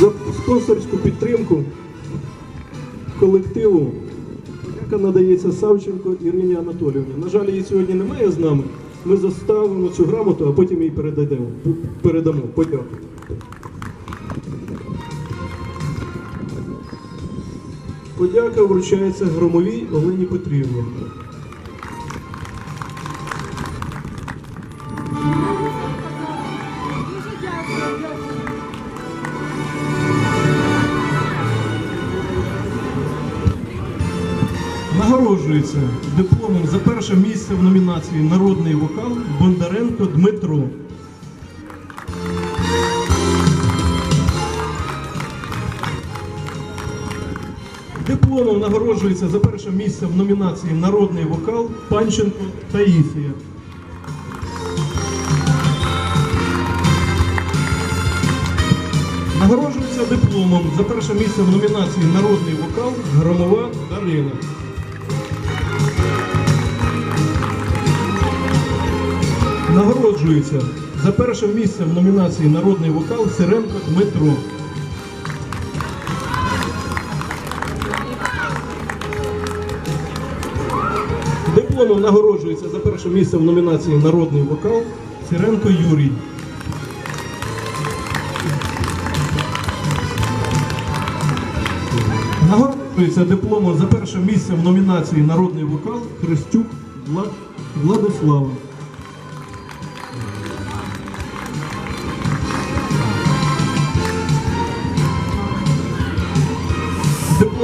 За спонсорську підтримку колективу яка надається Савченко Ірині Анатоліївні. На жаль, її сьогодні немає з нами. Ми заставимо цю грамоту, а потім їй передаємо. передамо. Подяку. Подяка вручається громовій Олені Петрівні. Нагороджується дипломом за перше місце в номінації Народний вокал Бондаренко Дмитро. Дипломом нагороджується за перше місце в номінації Народний вокал Панченко Таїсія. Нагороджується дипломом за перше місце в номінації Народний вокал Громова Дарина. Нагороджується за перше місце в номінації Народний вокал Сиренко Дмитро. Дипломом нагороджується за перше місце в номінації Народний вокал Сиренко Юрій. Нагороджується дипломом за перше місце в номінації Народний вокал Христюк Владислава.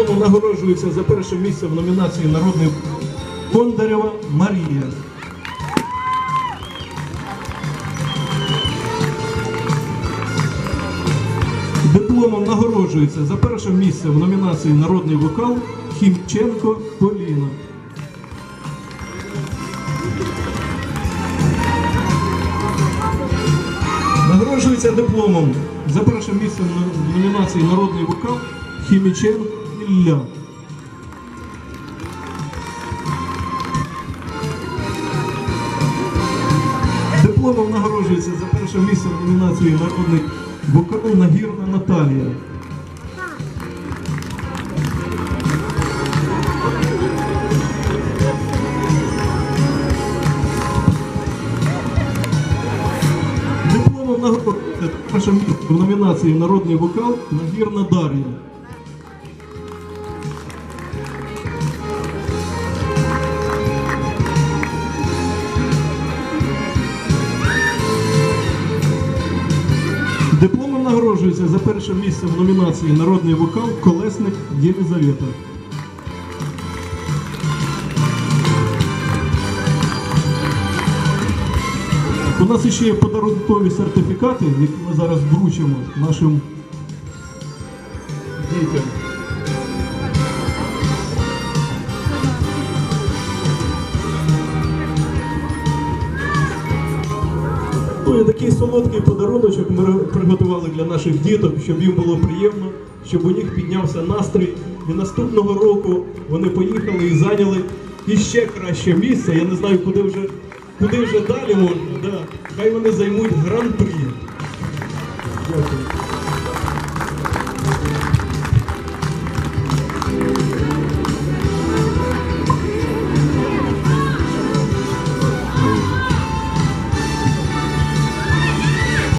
Дипломом нагороджується за перше місце в номінації Народний вокал Бондарєва Марія. Дипломом нагороджується за перше місце в номінації Народний вокал Хімченко Поліна. Нагороджується дипломом за перше місце в номінації Народний вокал Хіміченко Ілля. Дипломом нагороджується за перше місце в номінації Народний вокал Нагірна Наталія. Дипломом нагороджується перше місце в номінації Народний вокал Нагірна Дар'я. Дипломом нагороджується за перше місце в номінації Народний вокал Колесник Єлизавета. У нас ще є подарункові сертифікати, які ми зараз вручимо нашим дітям. готує такий солодкий подаруночок, ми приготували для наших діток, щоб їм було приємно, щоб у них піднявся настрій. І наступного року вони поїхали і зайняли іще краще місце. Я не знаю, куди вже куди вже далі можна. Да. Хай вони займуть гран-при. Дякую.